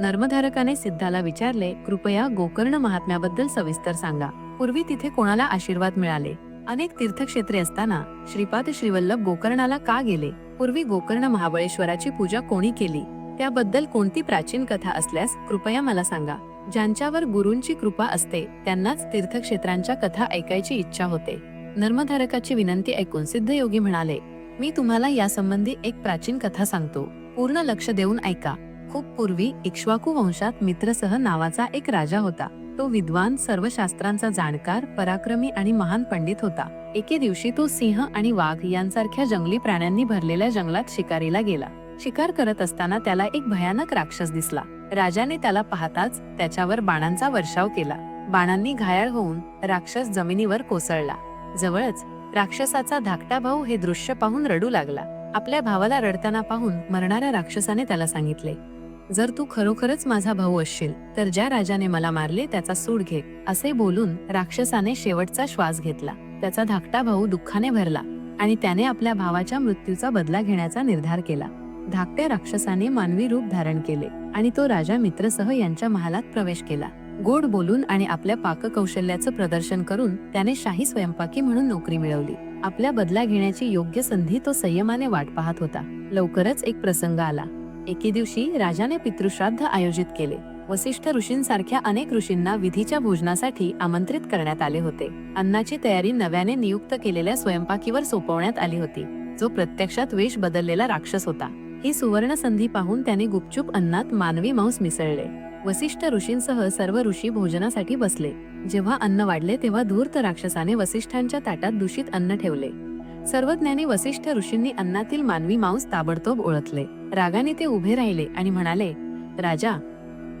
नर्मधारकाने सिद्धाला विचारले कृपया गोकर्ण महात्म्याबद्दल सविस्तर सांगा. पूर्वी तिथे कोणाला आशीर्वाद मिळाले? अनेक तीर्थक्षेत्रे असताना श्रीपाद श्रीवल्लभ गोकर्णाला का गेले? पूर्वी गोकर्ण महाबळेश्वराची पूजा कोणी केली? त्याबद्दल कोणती प्राचीन कथा असल्यास कृपया मला सांगा. ज्यांच्यावर गुरूंची कृपा असते त्यांनाच तीर्थक्षेत्रांच्या कथा ऐकायची इच्छा होते. नर्मधारकाची विनंती ऐकून सिद्धयोगी म्हणाले मी तुम्हाला यासंबंधी एक प्राचीन कथा सांगतो. पूर्ण लक्ष देऊन ऐका. खूप पूर्वी इक्ष्वाकू वंशात मित्रसह नावाचा एक राजा होता. तो विद्वान सर्व शास्त्रांचा जाणकार पराक्रमी आणि महान पंडित होता. एके दिवशी तो सिंह आणि वाघ यांसारख्या जंगली प्राण्यांनी भरलेल्या जंगलात शिकारीला गेला. शिकार करत असताना त्याला एक भयानक राक्षस दिसला. राजाने त्याला पाहताच त्याच्यावर बाणांचा वर्षाव केला. बाणांनी घायाळ होऊन राक्षस जमिनीवर कोसळला. जवळच राक्षसाचा धाकटा भाऊ हे दृश्य पाहून रडू लागला. आपल्या भावाला रडताना पाहून मरणाऱ्या राक्षसाने त्याला सांगितले जर तू खरोखरच माझा भाऊ असशील तर ज्या राजाने मला मारले त्याचा सूड घे असे बोलून राक्षसाने शेवटचा श्वास घेतला. त्याचा धाकटा भाऊ दुःखाने भरला आणि त्याने आपल्या भावाच्या मृत्यूचा बदला घेण्याचा निर्धार केला. धाकट्या राक्षसाने मानवी रूप धारण केले आणि तो राजा मित्रसह यांच्या महालात प्रवेश केला. गोड बोलून आणि आपल्या पाककौशल्याचं प्रदर्शन करून त्याने शाही स्वयंपाकी म्हणून नोकरी मिळवली. आपल्या बदला घेण्याची योग्य संधी तो संयमाने वाट पाहत होता. लवकरच एक प्रसंग आला. एके दिवशी राजाने पितृश्राद्ध आयोजित केले. वसिष्ठ ऋषींसारख्या अनेक ऋषींना विधीच्या भोजनासाठी आमंत्रित करण्यात आले होते. अन्नाची तयारी नव्याने नियुक्त केलेल्या स्वयंपाकीवर सोपवण्यात आली होती. जो प्रत्यक्षात वेश बदललेला राक्षस होता. ही सुवर्ण संधी पाहून त्याने गुपचूप अन्नात मानवी मांस मिसळले. वसिष्ठ ऋषींसह सर्व ऋषी भोजनासाठी बसले. जेव्हा अन्न वाढले तेव्हा धूर्त राक्षसाने वसिष्ठांच्या ताटात दूषित अन्न ठेवले. सर्वज्ञानी वसिष्ठ ऋषींनी अन्नातील मानवी मांस ताबडतोब ओळखले. रागाने ते उभे राहिले आणि म्हणाले राजा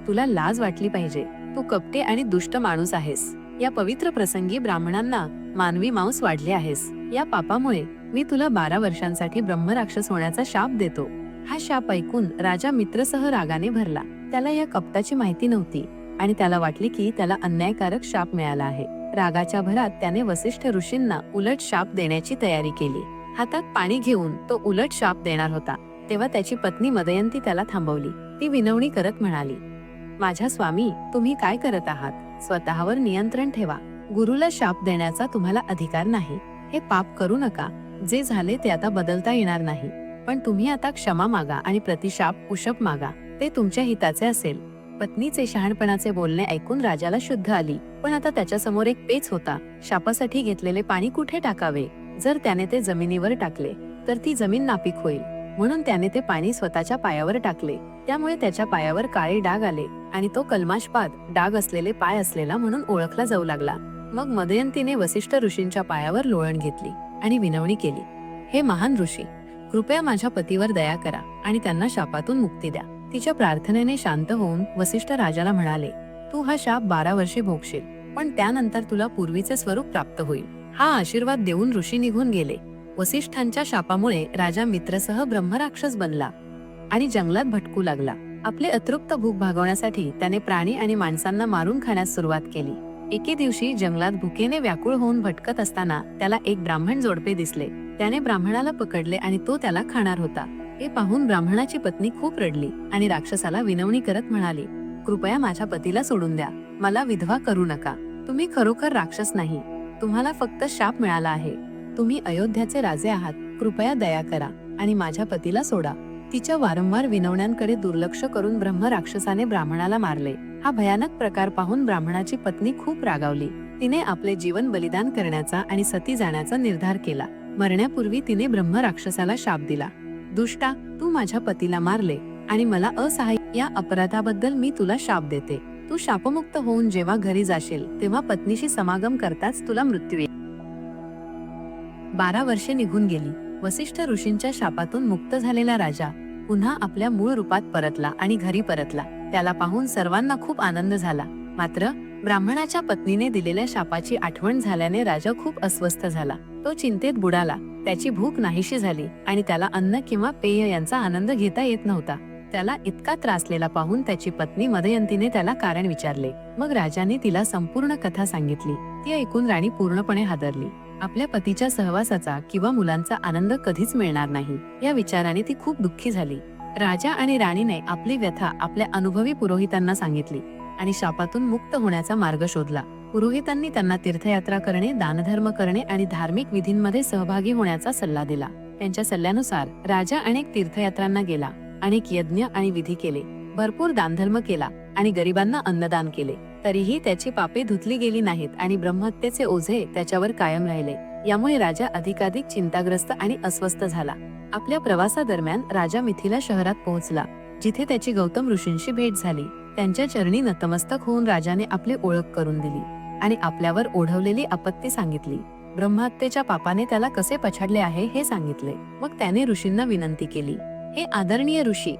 तुला लाज वाटली पाहिजे. तू कपटे आणि दुष्ट माणूस आहेस. या पवित्र प्रसंगी ब्राह्मणांना मानवी मांस वाढले आहेस. या पापामुळे मी तुला बारा वर्षांसाठी ब्रह्मराक्षस होण्याचा शाप देतो. हा शाप ऐकून राजा मित्रसह रागाने भरला. त्याला या कपटाची माहिती नव्हती आणि त्याला वाटले की त्याला अन्यायकारक शाप मिळाला आहे. रागाच्या भरात त्याने वसिष्ठ ऋषींना उलट शाप देण्याची तयारी केली. हातात पाणी घेऊन तो उलट शाप देणार होता तेव्हा त्याची पत्नी मदयंती त्याला थांबवली. ती विनवणी करत म्हणाली माझ्या स्वामी तुम्ही काय करत आहात? स्वतःवर नियंत्रण ठेवा. गुरुला शाप देण्याचा तुम्हाला अधिकार नाही. हे पाप करू नका. जे झाले ते आता बदलता येणार नाही. पण तुम्ही आता क्षमा मागा आणि प्रतिशाप उशप मागा. ते तुमच्या हिताचे असेल. पत्नीचे शहाणपणाचे बोलणे ऐकून राजाला शुद्ध आली. पण आता त्याच्यासमोर एक पेच होता. शापासाठी घेतलेले पाणी कुठे टाकावे? जर त्याने ते जमिनीवर टाकले तर ती जमीन नापीक होईल. म्हणून त्याने ते पाणी स्वतःच्या पायावर टाकले. त्यामुळे त्याच्या पायावर काळे डाग आले आणि तो कलमाशपाद डाग असलेले पाय असलेला म्हणून ओळखला जाऊ लागला. मग मदयंतीने वसिष्ठ ऋषींच्या पायावर लोळण घेतली आणि विनवणी केली. हे महान ऋषी कृपया माझ्या पतीवर दया करा आणि त्यांना शापातून मुक्ती द्या. तिच्या प्रार्थनेने शांत होऊन वसिष्ठ राजाला म्हणाले तू हा शाप बारा वर्षे भोगशील पण त्यानंतर तुला पूर्वीचे स्वरूप प्राप्त होईल. हा आशीर्वाद देऊन ऋषी निघून गेले. वसिष्ठांच्या शापामुळे राजा मित्रसह ब्रह्मराक्षस बनला आणि जंगलात भटकू लागला. आपले अतृप्त भूक भागवण्यासाठी त्याने प्राणी आणि माणसांना मारून खाण्यास सुरुवात केली. एके दिवशी जंगलात भुकेने व्याकुळ होऊन भटकत असताना त्याला एक ब्राह्मण जोडपे दिसले. त्याने ब्राह्मणाला पकडले आणि तो त्याला खाणार होता. हे पाहून ब्राह्मणाची पत्नी खूप रडली आणि राक्षसाला विनवणी करत म्हणाली कृपया माझ्या पतीला सोडून द्या. मला विधवा करू नका. तुम्ही खरोखर राक्षस नाही. तुम्हाला फक्त शाप मिळाला आहे. तुम्ही अयोध्याचे राजे आहात. कृपया दया करा आणि माझ्या पतीला सोडा. तिच्या वारंवार विनवण्यांकडे दुर्लक्ष करून ब्रह्म राक्षसाने ब्राह्मणाला मारले. हा भयानक प्रकार पाहून ब्राह्मणाची पत्नी खूप रागावली. तिने आपले जीवन बलिदान करण्याचा आणि सती जाण्याचा निर्धार केला. मरण्यापूर्वी तिने ब्रह्म राक्षसाला शाप दिला. दुष्टा तू माझ्या पतीला मारले आणि मला असहाय्य या अपराधाबद्दल मी तुला शाप देते. तू शापमुक्त होऊन जेव्हा घरी जाशील तेव्हा पत्नीशी समागम करताच तुला मृत्यू येईल. बारा वर्षे निघून गेली. वसिष्ठ ऋषींच्या शापातून मुक्त झालेला राजा पुन्हा आपल्या मूळ रूपात परतला आणि घरी परतला. त्याला पाहून सर्वांना खूप आनंद झाला. मात्र ब्राह्मणाच्या पत्नीने दिलेल्या शापाची आठवण झाल्याने राजा खूप अस्वस्थ झाला. तो चिंतेत बुडाला. त्याची भूक नाहीशी झाली आणि त्याला अन्न किंवा पेय यांचा आनंद घेता येत नव्हता. त्याला इतका त्रासलेला पाहून त्याची पत्नी मदयंतीने त्याला कारण विचारले. मग राजाने तिला संपूर्ण कथा सांगितली. ती ऐकून राणी पूर्णपणे हादरली. आपल्या पतीच्या सहवासाचा किंवा मुलांचा आनंद कधीच मिळणार नाही. या विचाराने ती खूप दुःखी झाली. राजा आणि राणीने आपली व्यथा आपल्या अनुभवी पुरोहितांना सांगितली आणि शापातून मुक्त होण्याचा मार्ग शोधला. पुरोहितांनी त्यांना तीर्थयात्रा करणे दानधर्म करणे आणि धार्मिक विधींमध्ये सहभागी होण्याचा सल्ला दिला. त्यांच्या सल्ल्यानुसार राजा अनेक तीर्थयात्रांना गेला अनेक यज्ञ आणि विधी केले. भरपूर दानधर्म केला आणि गरिबांना अन्नदान केले. तरीही त्याची पापे धुतली गेली नाहीत आणि ब्रह्महत्येचे ओझे त्याच्यावर कायम राहिले. यामुळे राजा अधिकाधिक चिंताग्रस्त आणि अस्वस्थ झाला. आपल्या प्रवासादरम्यान राजा मिथिला शहरात पोहोचला जिथे त्याची गौतम ऋषींशी भेट झाली. त्यांच्या चरणी नतमस्तक होऊन राजाने आपली ओळख करून दिली. आणि आपल्यावर ओढवलेली आपत्ती सांगितली. ब्रह्महत्येच्या पापाने त्याला कसे पछाडले आहे हे सांगितले. मग त्याने ऋषींना विनंती केली हे आदरणीय ऋषी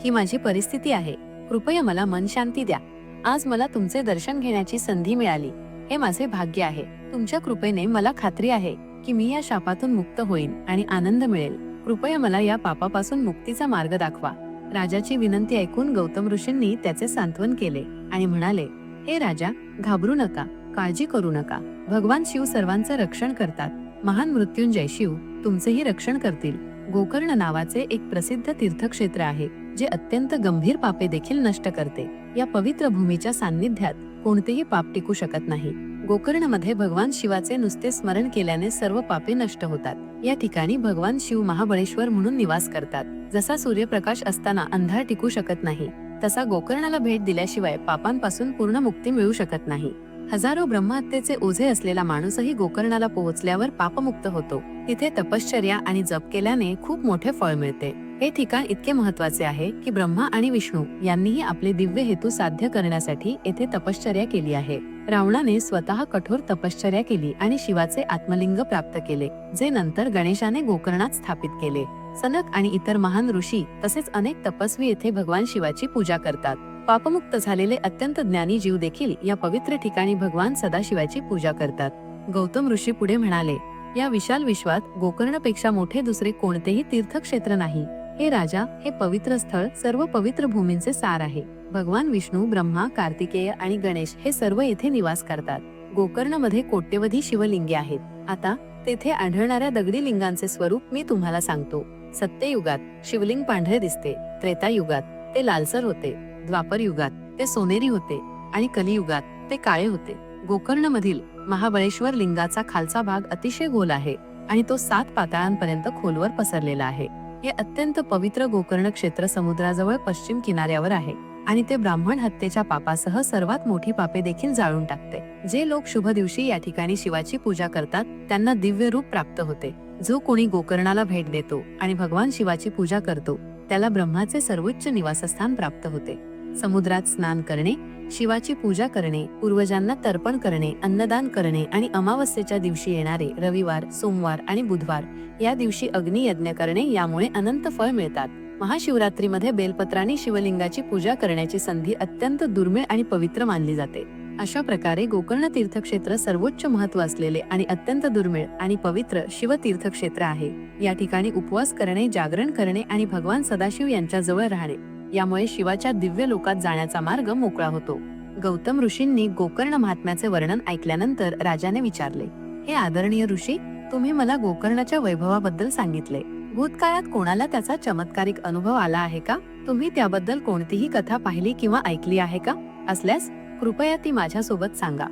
ही माझी परिस्थिती आहे. कृपया मला मन शांती द्या. आज मला तुमचे दर्शन घेण्याची संधी मिळाली. हे माझे भाग्य आहे. तुमच्या कृपेने मला खात्री आहे की मी या शापातून मुक्त होईन आणि आनंद मिळेल. कृपया मला या पापापासून मुक्तीचा मार्ग दाखवा. राजाची विनंती ऐकून गौतम ऋषींनी त्याचे सांत्वन केले आणि म्हणाले हे राजा घाबरू नका काळजी करू नका. भगवान शिव सर्वांचं रक्षण करतात. महान मृत्युंजय शिव तुमचेही रक्षण करतील. गोकर्ण नावाचे एक प्रसिद्ध तीर्थक्षेत्र आहे जे अत्यंत गंभीर पापे देखील नष्ट करते. या पवित्र भूमीच्या सान्निध्यात कोणतेही पाप टिकू शकत नाही. गोकर्णमध्ये भगवान शिवाचे नुसते स्मरण केल्याने सर्व पापे नष्ट होतात. या ठिकाणी भगवान शिव महाबळेश्वर म्हणून निवास करतात. जसा सूर्यप्रकाश असताना अंधार टिकू शकत नाही. तसा गोकर्णाला भेट दिल्याशिवाय पापांपासून पूर्ण मुक्ती मिळू शकत नाही. हजारो ब्रह्महत्येचे ओझे असलेला माणूसही गोकर्णाला पोहोचल्यावर पापमुक्त होतो. तिथे तपश्चर्या आणि जप केल्याने खूप मोठे फळ मिळते. हे ठिकाण इतके महत्त्वाचे आहे की ब्रह्मा आणि विष्णू यांनीही आपले दिव्य हेतू साध्य करण्यासाठी येथे तपश्चर्या केली आहे. रावणाने स्वतः कठोर तपश्चर्या केली आणि शिवाचे आत्मलिंग प्राप्त केले जे नंतर गणेशाने गोकर्णात स्थापित केले. सनक आणि इतर महान ऋषी तसेच अनेक तपस्वी येथे भगवान शिवाची पूजा करतात. पापमुक्त झालेले अत्यंत ज्ञानी जीव देखील या पवित्र ठिकाणी भगवान सदाशिवाची पूजा करतात. गौतम ऋषी पुढे म्हणाले या विशाल विश्वात गोकर्णपेक्षा मोठे दुसरे कोणतेही तीर्थक्षेत्र नाही. हे राजा हे पवित्र स्थळ सर्व पवित्र भूमींचे सार आहे. भगवान विष्णू ब्रह्मा कार्तिकेय आणि गणेश हे सर्व येथे निवास करतात. गोकर्णमध्ये कोट्यवधी शिवलिंगे आहेत. आता तेथे आढळणाऱ्या दगडी लिंगांचे स्वरूप मी तुम्हाला सांगतो. सत्ययुगात शिवलिंग पांढरे दिसते त्रेतायुगात ते लालसर होते द्वापर युगात ते सोनेरी होते आणि कलियुगात ते काळे होते. गोकर्ण मधील महाबळेश्वर लिंगाचा खालचा भाग अतिशय गोल आहे आणि तो सात पाताळांपर्यंत खोलवर पसरलेला आहे. हे अत्यंत पवित्र गोकर्ण क्षेत्र समुद्राजवळ पश्चिम किनाऱ्यावर आहे. आणि ते ब्राह्मण हत्येच्या पापासह सर्वात मोठी पापे देखील जाळून टाकते. जे लोक शुभ दिवशी या ठिकाणी शिवाची पूजा करतात त्यांना दिव्य रूप प्राप्त होते. जो कोणी गोकर्णाला भेट देतो आणि भगवान शिवाची पूजा करतो त्याला ब्रह्माचे सर्वोच्च निवासस्थान प्राप्त होते. समुद्रात स्नान करणे शिवाची पूजा करणे पूर्वजांना तर्पण करणे अन्नदान करणे आणि अमावस्येच्या दिवशी येणारे रविवार सोमवार आणि बुधवार या दिवशी अग्नियज्ञ करणे यामुळे अनंत फळ मिळतात. महाशिवरात्रीमध्ये बेलपत्राने शिवलिंगाची पूजा करण्याची संधी अत्यंत दुर्मिळ आणि पवित्र मानली जाते. अशा प्रकारे गोकर्ण तीर्थक्षेत्र सर्वोच्च महत्त्व असलेले आणि अत्यंत दुर्मिळ आणि पवित्र शिवतीर्थक्षेत्र आहे. या ठिकाणी उपवास करणे जागरण करणे आणि भगवान सदाशिव यांच्या जवळ राहणे यामुळे शिवाच्या दिव्य लोकात जाण्याचा मार्ग मोकळा होतो. गौतम ऋषींनी गोकर्ण महात्म्याचे वर्णन ऐकल्यानंतर राजाने विचारले हे आदरणीय ऋषी तुम्ही मला गोकर्णाच्या वैभवाबद्दल सांगितले. भूतकाळात कोणाला त्याचा चमत्कारिक अनुभव आला आहे का? तुम्ही त्याबद्दल कोणतीही कथा पाहिली किंवा ऐकली आहे का? असल्यास कृपया ती माझ्यासोबत सांगा.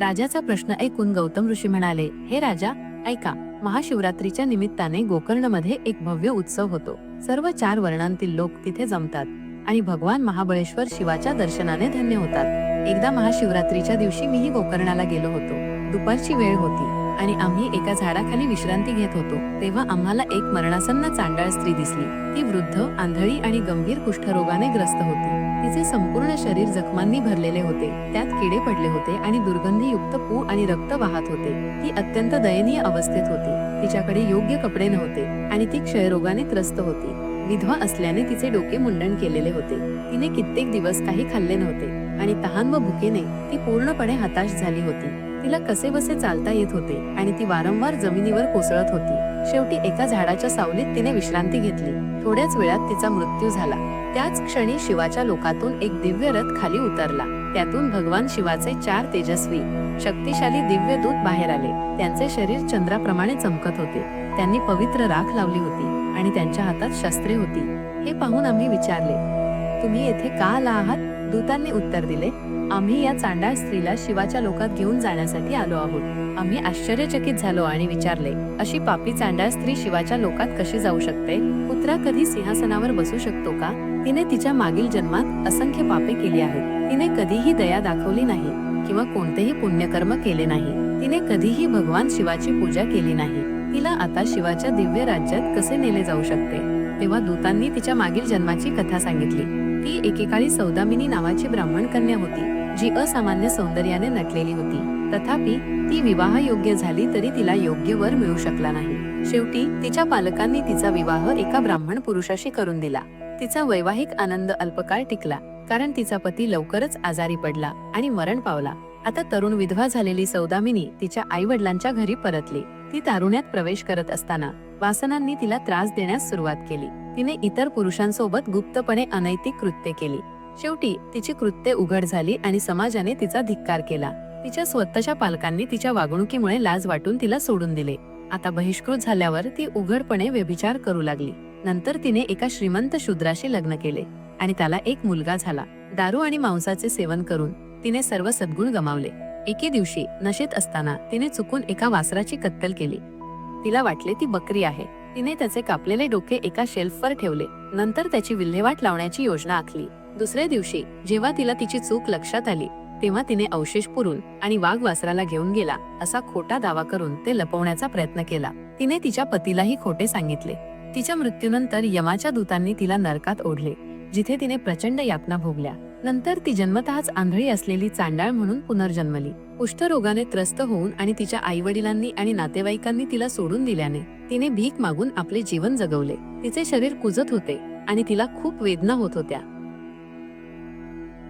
राजाचा प्रश्न ऐकून गौतम ऋषी म्हणाले हे राजा ऐका महाशिवरात्रीच्या निमित्ताने गोकर्णमध्ये एक भव्य उत्सव होतो. सर्व चार वर्णांतील लोक तिथे जमतात आणि भगवान महाबळेश्वर शिवाच्या दर्शनाने धन्य होतात. एकदा महाशिवरात्रीच्या दिवशी मीही गोकर्णाला गेलो होतो. दुपारची वेळ होती. आणि आम्ही एका झाडाखाली विश्रांती घेत होतो. तेव्हा आम्हाला एक मरणासन्न चांडाळ स्त्री दिसली. ती वृद्ध आंधळी आणि गंभीर कुष्ठरोगाने ग्रस्त होती. तिचे संपूर्ण शरीर जखमांनी भरलेले होते. त्यात किडे पडले होते आणि दुर्गंधीयुक्त पू आणि रक्त वाहत होते. ती अत्यंत दयनीय अवस्थेत होती. तिच्याकडे योग्य कपडे नव्हते आणि ती क्षयरोगाने त्रस्त होती. विधवा असल्याने तिचे डोके मुंडन केलेले होते. तिने कित्येक दिवस काही खाल्ले नव्हते आणि तहान व भुकेने ती पूर्णपणे हताश झाली होती. तिला कसे बसे चालता येत होते आणि ती वारंवार जमिनीवर कोसळत होती. शेवटी एका झाडाच्या सावलीत तिने विश्रांती घेतली. थोड्याच वेळात तिचा मृत्यू झाला. त्याच क्षणी शिवाच्या लोकातून एक दिव्य रथ खाली उतरला. त्यातून भगवान शिवाचे चार तेजस्वी शक्तिशाली दिव्य दूत बाहेर आले. त्यांचे शरीर चंद्राप्रमाणे चमकत होते. त्यांनी पवित्र राख लावली होती आणि त्यांच्या हातात शस्त्रे होती. हे पाहून आम्ही विचारले तुम्ही येथे का आला आहात? दूतांनी उत्तर दिले आम्ही या चांडाळ स्त्रीला शिवाच्या लोकात घेऊन जाण्यासाठी आलो आहोत. आम्ही आश्चर्यचकित झालो आणि विचारले अशी पापी चांडाळ स्त्री शिवाच्या लोकात कशी जाऊ शकते? पुत्रा कधी सिंहासनावर बसू शकतो का? तिने तिच्या मागील जन्मात असंख्य पापे केली आहेत. तिने कधीही दया दाखवली नाही किंवा कोणतेही पुण्यकर्म केले नाही. तिने कधीही भगवान शिवाची पूजा केली नाही. तिला आता शिवाच्या दिव्य राज्यात कसे नेले जाऊ शकते? तेव्हा दूतांनी तिच्या मागील जन्माची कथा सांगितली. ती एकेकाळी सौदामिनी नावाची ब्राह्मण कन्या होती जी असामान्य सौंदर्याने नटलेली होती. तथापि ती विवाह योग्य झाली तरी तिला योग्य वर मिळू शकला नाही. शेवटी तिच्या पालकांनी तिचा विवाह एका ब्राह्मण पुरुषाशी करून दिला. तिचा वैवाहिक आनंद अल्पकाळ टिकला कारण तिचा पती लवकरच आजारी पडला आणि मरण पावला. आता तरुण विधवा झालेली सौदामिनी तिच्या आई वडिलांच्या घरी परतली. ती तारुण्यात प्रवेश करत असताना वासनांनी तिला त्रास देण्यास सुरुवात केली. तिने इतर पुरुषांसोबत गुप्तपणे अनैतिक कृत्ये केली. शेवटी तिची कृत्ये उघड झाली आणि समाजाने तिचा धिक्कार केला. तिच्या स्वतःच्या पालकांनी तिच्या वागणुकीमुळे लाज वाटून तिला सोडून दिले. आता बहिष्कृत झाल्यावर ती उघडपणे व्यभिचार करू लागली. नंतर तिने एका श्रीमंत शूद्राशी लग्न केले आणि त्याला एक मुलगा झाला. दारू आणि मांसाचे सेवन करून तिने सर्व सद्गुण गमावले. एके दिवशी नशेत असताना तिने चुकून एका वासराची कत्तल केली. तिला वाटले ती बकरी आहे. तिने त्याचे कापलेले डोके एका शेल्फवर ठेवले. नंतर त्याची विल्हेवाट लावण्याची योजना आखली. दुसऱ्या दिवशी जेव्हा तिला तिची चूक लक्षात आली तेव्हा तिने अवशेष पुरून आणि वाघ वासराला घेऊन गेला असा खोटा दावा करून ते लपवण्याचा प्रयत्न केला. तिने तिच्या पतीलाही खोटे सांगितले. तिच्या मृत्यूनंतर यमाच्या दूतांनी तिला नरकात ओढले जिथे तिने प्रचंड यातना भोगल्या. नंतर ती जन्मतःच आंधळी असलेली चांडाळ म्हणून पुनर्जन्मली. कुष्ठरोगाने त्रस्त होऊन आणि तिच्या आई वडिलांनी आणि नातेवाईकांनी तिला सोडून दिल्याने तिने भीक मागून आपले जीवन जगवले. तिचे शरीर कुजत होते आणि तिला खूप वेदना होत होत्या.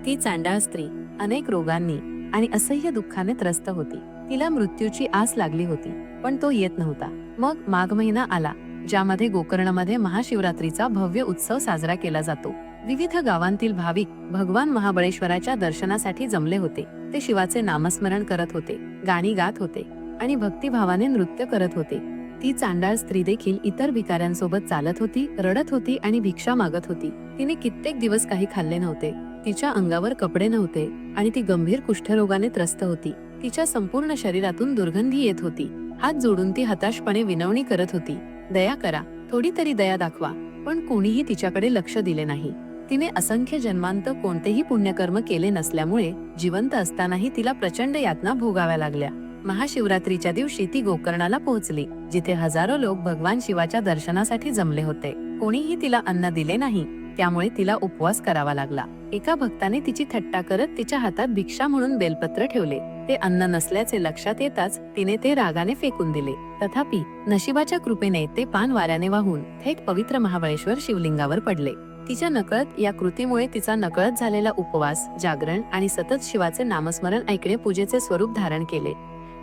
ती चांडाळ स्त्री अनेक रोगांनी आणि असह्य दुःखाने त्रस्त होती. तिला मृत्यूची आस लागली होती पण तो येत नव्हता. मग माघ महिना आला ज्यामध्ये गोकर्णमध्ये महाशिवरात्रीचा भव्य उत्सव साजरा केला जातो. विविध गावांतील भाविक भगवान महाबळेश्वराच्या दर्शनासाठी जमले होते. ते शिवाचे नामस्मरण करत होते गाणी गात होते आणि भक्तिभावाने नृत्य करत होते. ती चांडाळ स्त्री देखील इतर भिकाऱ्यांसोबत चालत होती रडत होती आणि भिक्षा मागत होती. तिने कित्येक दिवस काही खाल्ले नव्हते. तिच्या अंगावर कपडे नव्हते आणि ती गंभीर कुष्ठरोगाने त्रस्त होती. तिच्या संपूर्ण शरीरातून दुर्गंधी येत होती. हात जोडून ती हताशपणे विनवणी करत होती. दया करा. थोडी तरी दया दाखवा. पण कोणीही तिच्याकडे लक्ष दिले नाही. तिने असंख्य जन्मांत कोणतेही पुण्यकर्म केले नसल्यामुळे जिवंत असतानाही तिला प्रचंड यातना भोगाव्या लागल्या. महाशिवरात्रीच्या दिवशी ती गोकर्णाला पोहोचली जिथे हजारो लोक भगवान शिवाच्या दर्शनासाठी जमले होते. कोणीही तिला अन्न दिले नाही त्यामुळे तिला उपवास करावा लागला. एका भक्ताने तिची थट्टा करत तिच्या हातात भिक्षा म्हणून बेलपत्र ठेवले. ते अन्न नसल्याचे लक्षात येताच तिने ते रागाने फेकून दिले. तथापि नशिबाच्या कृपेने ते पान वाऱ्याने वाहून थेट पवित्र महाबळेश्वर शिवलिंगावर पडले. तिच्या नकळत या कृतीमुळे तिचा नकळत झालेला उपवास जागरण आणि सतत शिवाचे नामस्मरण ऐकणे पूजेचे स्वरूप धारण केले.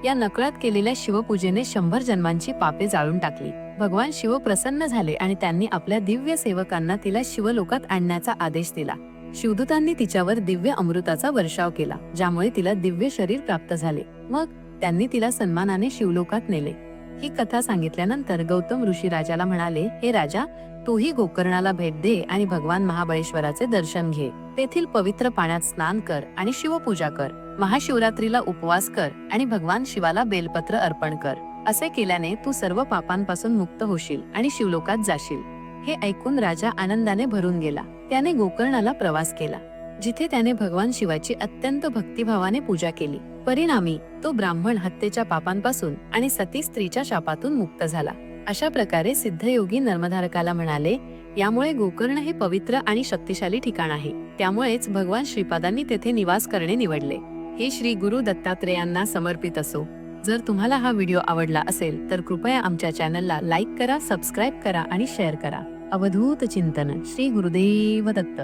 या नकळत केलेल्या शिवपूजेने शंभर जन्मांची पापे जाळून टाकली. भगवान शिव प्रसन्न झाले आणि त्यांनी आपल्या दिव्य सेवकांना तिला शिवलोकात आणण्याचा आदेश दिला. शिवदूतांनी तिच्यावर दिव्य अमृताचा वर्षाव केला ज्यामुळे तिला दिव्य शरीर प्राप्त झाले. मग त्यांनी तिला सन्मानाने शिवलोकात नेले. ही कथा सांगितल्यानंतर गौतम ऋषी राजाला म्हणाले हे राजा तूही गोकर्णाला भेट दे आणि भगवान महाबळेश्वराचे दर्शन घे. तेथील पवित्र पाण्यात स्नान कर आणि शिवपूजा कर. महाशिवरात्रीला उपवास कर आणि भगवान शिवाला बेलपत्र अर्पण कर. असे केल्याने तू सर्व पापांपासून मुक्त होशील आणि शिवलोकात जाशील. हे ऐकून राजा आनंदाने भरून गेला. त्याने गोकर्णाला प्रवास केला. जिथे त्याने भगवान शिवाची अत्यंत भक्तिभावाने पूजा केली. परिणामी तो ब्राह्मण हत्येच्या पापांपासून आणि सती स्त्रीच्या शापातून मुक्त झाला. अशा प्रकारे सिद्धयोगी नर्मधारकाला म्हणाले यामुळे गोकर्ण हे पवित्र आणि शक्तिशाली ठिकाण आहे. त्यामुळेच भगवान श्रीपादांनी तेथे निवास करणे निवडले. हे श्री गुरु दत्तात्रेयांना समर्पित असो. जर तुम्हाला हा व्हिडिओ आवडला असेल तर कृपया आमच्या चॅनलला लाईक करा सबस्क्राईब करा आणि शेअर करा. अवधूत चिंतन. श्री गुरुदेव दत्त.